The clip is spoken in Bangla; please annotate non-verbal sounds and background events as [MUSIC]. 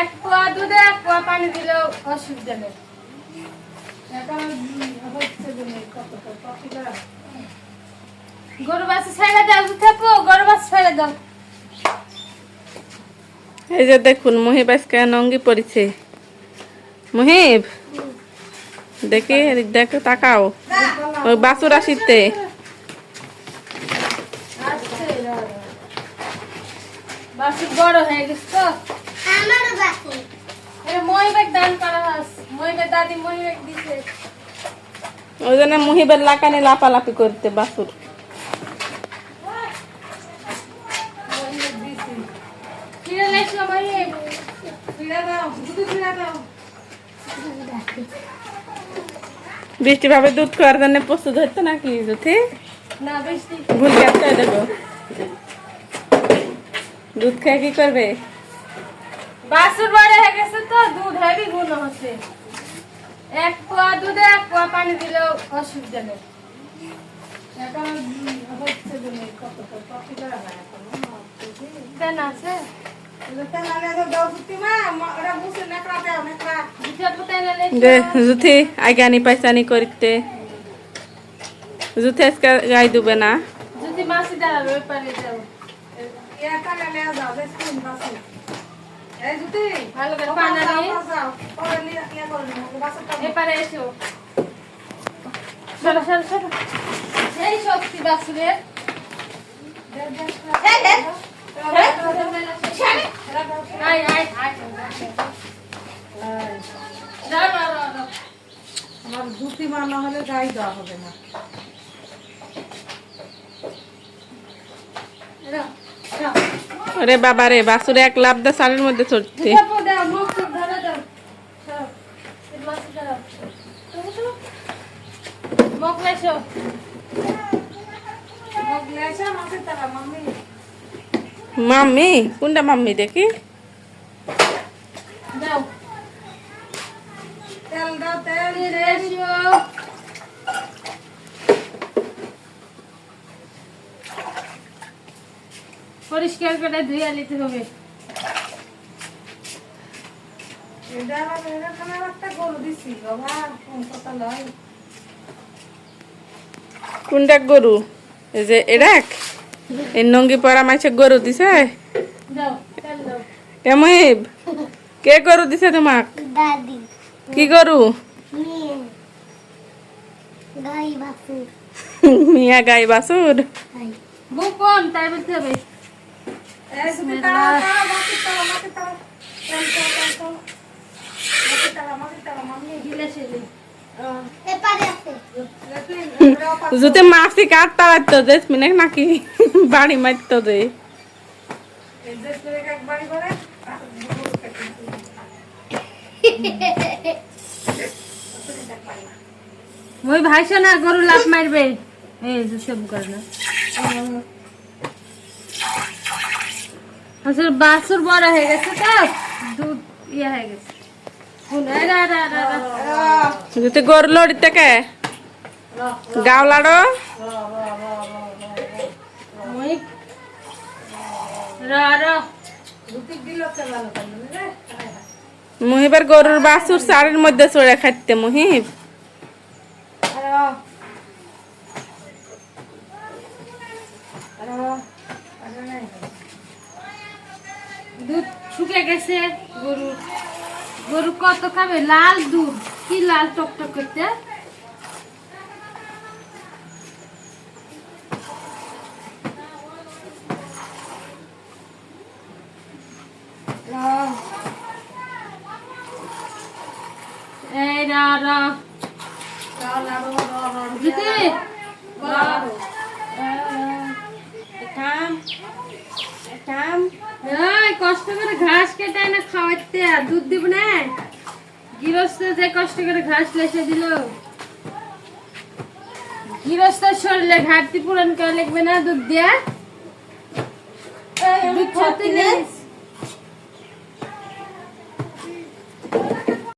এক এক পানি দিলেও গরু ছেড়ে গরু ছেড়ে এই যে দেখুন, মহিব আজকে নঙ্গি পড়েছে। মহিব, দেখি দেখ, তাকাও। ওই বাসুর আসিতে আসছে রা রা। বাসু বড় হয়ে গেছে তো। আমারও বাকি এটা মহিবের দান করা হাস। মহিবের দাদি মহিবের দিছে। ওই জন্য মহিবের লাকানি লাপালাপি করতে বাসুর। বৃষ্টি ভাবে দুধ খাওয়ার জন্য প্রস্তুত হচ্ছে নাকি যুথি? না বৃষ্টি। ভুল গেছে দেখো দুধ খেয়ে কি করবে? বাসুর বড় হয়ে গেছে তো দুধ হেভি গুণ হচ্ছে। এক পোয়া দুধে এক পোয়া পানি দিলেও অসুবিধা নেই। জুথি আগে আনি পাইসানি করতে। জুথি আজকে গাই দুবে না। মাসি দাঁড়াবে পারে যাও। এপারে এসো। সরো শক্তি বাসুরের আমার ধুতি মা না হলে গাই দেওয়া হবে না। ওরে বাবা রে বাসুরে এক লাভ দা সালের মধ্যে তারা মাম্মি। কোনটা মাম্মি দেখি? তেল দাও তেল ফিরে পরিষ্কার করে ধুয়ে নিতে হবে। এটা আবার এরকম একটা গরু দিছি বাবা কোন কথা লয়। কোনটা গরু? এই যে এরাক? এই নঙ্গি পরা মাছে গরু দিছে? দাও তেল কে গরু দিছে তোমাক? কি গরু? মেয়ে। গাই বাসুর বউ কম তাই বলতে হবে। যদি মাসি কাট তাড়াইতো দেশ মিনে নাকি বাড়ি মারতো করে ওই ভাইসো না গরু লাভ মারবে। এই যে সব কর না। [LAUGHS] আসলে বাসুর বড় হয়ে গেছে তো দুধ ইয়ে হয়ে গেছে। যদি গরু লড়িতে কে গাও লাড়ো। মহিবার গরুর বাসুর চারের মধ্যে চড়ে খাইতে মহিব দুধ শুকে গেছে গরু। গরু কত খাবে? লাল দুধ। কি লাল টক টক করতে? এই রা রা। জিতে এই কষ্ট করে ঘাস কেটে না খাওয়াতে আর দুধ দিব না। গৃহস্থ যে কষ্ট করে ঘাস লেসে দিল। গৃহস্থ শরীরে ঘাটতি পূরণ করে লিখবে না দুধ দিয়ে। দুধ ছাড়তে নেই